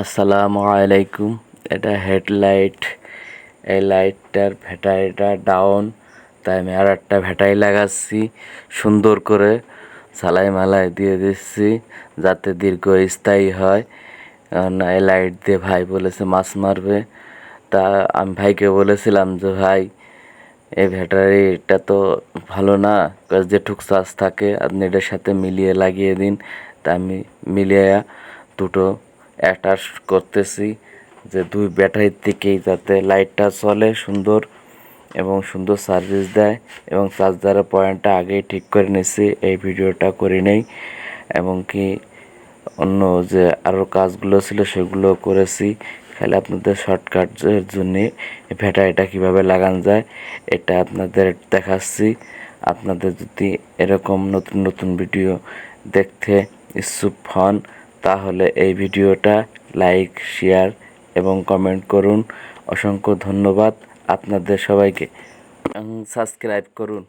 আসসালামু আলাইকুম। এটা হেডলাইট, এই লাইটটার ব্যাটারিটা ডাউন, তাই আমি আর একটা ব্যাটারি লাগাচ্ছি। সুন্দর করে সালাই মালাই দিয়ে দিচ্ছি, যাতে দীর্ঘ স্থায়ী হয় কারণ এই লাইট দিয়ে ভাই বলেছে মাছ মারবে। তা আমি ভাইকে বলেছিলাম যে, ভাই, এই ব্যাটারিটা তো ভালো না যেটুক চার্জ থাকে, আপনি এটার সাথে মিলিয়ে লাগিয়ে দিন। তা আমি মিলিয়ে দুটো অ্যাটাচ করতেছি যে দুই ব্যাটারির থেকেই যাতে লাইটটা চলে সুন্দর এবং সুন্দর সার্ভিস দেয় এবং চার্জারের পয়েন্টটা আগেই ঠিক করে নিছি এই ভিডিওটা করে নেই। এবং কি অন্য যে আরও কাজগুলো ছিল সেগুলো করেছি। খালি আপনাদের শর্টকাটের জন্য ব্যাটারিটা কীভাবে লাগানো যায়, এটা আপনাদের দেখাচ্ছি। আপনাদের যদি এরকম নতুন নতুন ভিডিও দেখতে ইচ্ছুক হন তাহলে এই ভিডিওটা লাইক শেয়ার এবং কমেন্ট করুন। অসংখ্য ধন্যবাদ আপনাদের সবাইকে। সাবস্ক্রাইব করুন।